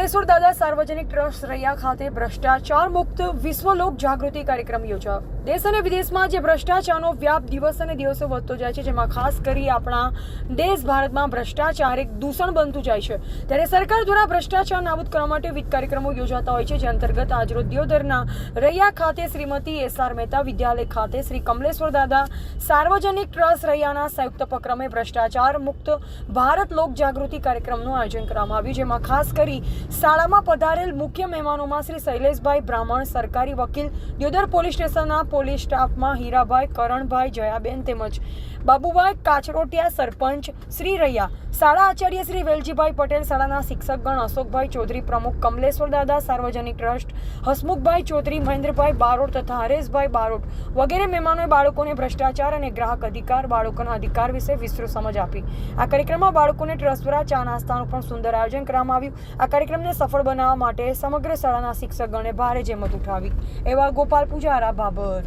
કમલેશ્વર દાદા સાર્વજનિક ટ્રસ્ટ રૈયા ખાતે ભ્રષ્ટાચાર મુક્ત વિશ્વલોક જાગૃતિ કાર્યક્રમ યોજાયો. દેશ અને વિદેશમાં જે ભ્રષ્ટાચારનો વ્યાપ દિવસ અને દિવસો વધતો જાય છે, જેમાં ખાસ કરી આપણા દેશ ભારતમાં ભ્રષ્ટાચાર એક દૂષણ બનતું જાય છે. ત્યારે સરકાર દ્વારા ભ્રષ્ટાચાર નાબૂદ કરવા માટે વિવિધ કાર્યક્રમો યોજાતા હોય છે, જે અંતર્ગત આજરોજ દિયોદરના રૈયા ખાતે શ્રીમતી એસ આર મહેતા વિદ્યાલય ખાતે શ્રી કમલેશ્વર દાદા સાર્વજનિક ટ્રસ્ટ રૈયાના સંયુક્ત ઉપક્રમે ભ્રષ્ટાચાર મુક્ત ભારત લોક જાગૃતિ કાર્યક્રમનું આયોજન કરવામાં આવ્યું, જેમાં ખાસ કરી શાળામાં પધારેલ મુખ્ય મહેમાનોમાં શ્રી શૈલેષભાઈ બ્રાહ્મણ, સરકારી વકીલ, દ્યોદર પોલીસ સ્ટેશનના પોલીસ સ્ટાફમાં હીરાભાઈ, કરણભાઈ, જયાબેન તેમજ બાબુભાઈ કાચરોટિયા, સરપંચ શ્રી રૈયા. શાળા આચાર્ય શ્રી વેલજીભાઈ પટેલ, શાળાના શિક્ષકગણ અશોકભાઈ ચૌધરી પ્રમુખ, કમલેશ્વર દાદા, સાર્વજનિક ટ્રસ્ટ, હસમુખભાઈ ચૌધરી, મહેન્દ્રભાઈ બારોટ તથા હરેશભાઈ બારોટ વગેરે મહેમાનોએ બાળકોને ભ્રષ્ટાચાર અને ગ્રાહક અધિકાર, બાળકોના અધિકાર વિશે વિસ્તૃત સમજ આપી. આ કાર્યક્રમમાં બાળકોને ટ્રસ્ટ દ્વારા ચા નાસ્તાનું પણ સુંદર આયોજન કરવામાં આવ્યું. આ કાર્યક્રમને સફળ બનાવવા માટે સમગ્ર શાળાના શિક્ષકગણે ભારે જહેમત ઉઠાવી. એવા ગોપાલ પૂજારા બાબર.